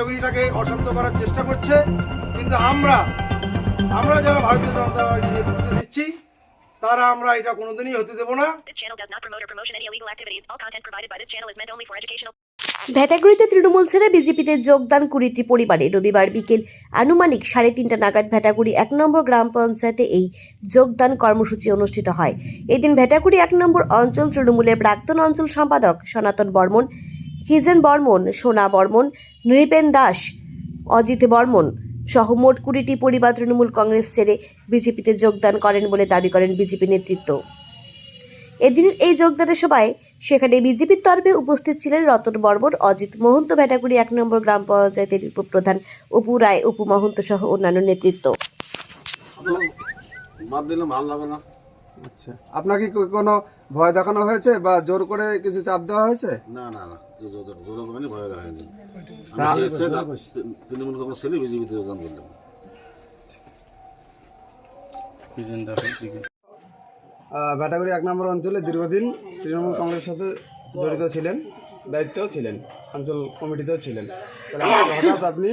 এগুলিটাকে অশান্ত করার চেষ্টা করছে। কিন্তু আমরা আমরা যারা ভারতীয় জনতা পার্টি নেতৃত্ব দিচ্ছি তারা আমরা এটা কোনোদিনই হতে দেবো না. ভ্যাটাগুড়িতে তৃণমূল ছেড়ে বিজেপিতে যোগদান কুড়িটি পরিবারে। রবিবার বিকেল আনুমানিক সাড়ে তিনটা নাগাদ ভ্যাটাগুড়ি এক নম্বর গ্রাম পঞ্চায়েতে এই যোগদান কর্মসূচি অনুষ্ঠিত হয়। এদিন ভ্যাটাগুড়ি এক নম্বর অঞ্চল তৃণমূলের প্রাক্তন অঞ্চল সম্পাদক সনাতন বর্মন হিজেন বর্মন, সোনা বর্মন, নৃপেন দাস, অজিত বর্মন সহ মোট কুড়িটি পরিবার তৃণমূল কংগ্রেস ছেড়ে বিজেপিতে যোগদান করেন বলে দাবি করেন বিজেপি নেতৃত্ব। এদিনের এই যোগদানের সভায় সেখানে বিজেপির তরফে উপস্থিত ছিলেন রতন বর্মন, অজিত মহন্ত ভেটাগুড়ি এক নম্বর গ্রাম পঞ্চায়েতের উপপ্রধান অপু রায়, অপু মহন্ত সহ অন্যান্য নেতৃত্ব। ভালো লাগে না আচ্ছা। আপনাকে কি কোনো ভয় দেখানো হয়েছে বা জোর করে কিছু চাপ দেওয়া হয়েছে? না না না কেউ জোর জোর করেনি ভয় দেখায়নি। আমি সে- সে তৃণমূল কংগ্রেস ছেলে বিজেপিতে যোগদান করলাম ব্যাটাগুড়ি এক নম্বর অঞ্চলে দীর্ঘদিন তৃণমূল কংগ্রেসের সাথে জড়িত ছিলেন দায়িত্বেও ছিলেন অঞ্চল কমিটিতেও ছিলেন। তাহলে হঠাৎ আপনি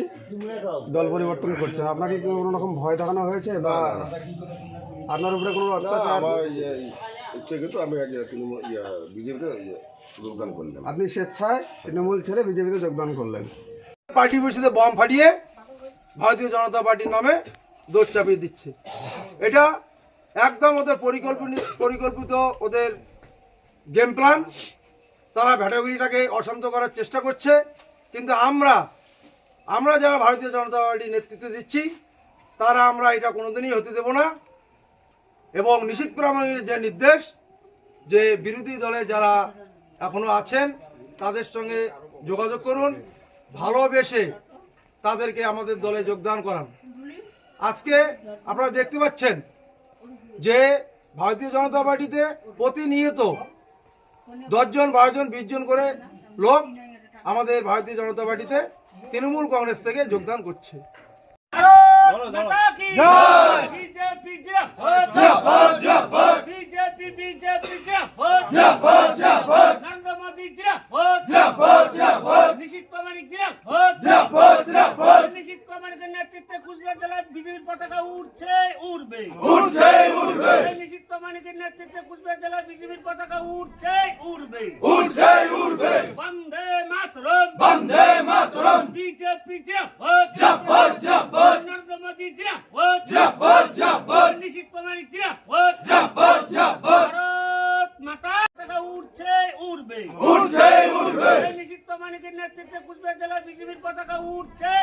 দল পরিবর্তন করছেন। আপনাকে কি কোনো রকম ভয় দেখানো হয়েছে বা আপনার উপরে কোনো অত্যাচার? আমার ইয়ে ইচ্ছে কিন্তু আমি আজ তৃণমূল ইয়ে বিজেপিতে ইয়ে যোগদান করলাম। আপনি স্বেচ্ছায় তৃণমূল ছেড়ে বিজেপিতে যোগদান করলেন। পার্টি বসিতে বম ফাটিয়ে ভারতীয় জনতা পার্টির নামে দোষ চাপিয়ে দিচ্ছে। এটা একদম ওদের পরিকল্পনা পরিকল্পিত ওদের গেম প্ল্যান তারা ভ্যাটাগুড়িটাকে অশান্ত করার চেষ্টা করছে। কিন্তু আমরা আমরা যারা ভারতীয় জনতা পার্টি নেতৃত্ব দিচ্ছি তারা আমরা এটা কোনোদিনই হতে দেব না। এবং নিশীত প্রামাণিকের যে নির্দেশ, যে বিরোধী দলে যারা এখনও আছেন, তাদের সঙ্গে যোগাযোগ করুন, ভালোবেসে তাদেরকে আমাদের দলে যোগদান করান। আজকে আপনারা দেখতে পাচ্ছেন যে ভারতীয় জনতা পার্টিতে প্রতিনিয়ত দশজন, বারোজন বিশ জন করে লোক আমাদের ভারতীয় জনতা পার্টিতে তৃণমূল কংগ্রেস থেকে যোগদান করছে। বিজেপি মাতরম। বিজেপি জয় জয় জয় মোদি জিন্দাবাদ জিন্দাবাদ জিন্দাবাদ নিশিত প্রামাণিক জিন্দাবাদ জিন্দাবাদ জিন্দাবাদ ভারত মাতা উঠছে উঠছে প্রামাণিকের নেতৃত্বে কুচবিহার জেলা বিজেপির পতাকা উঠছে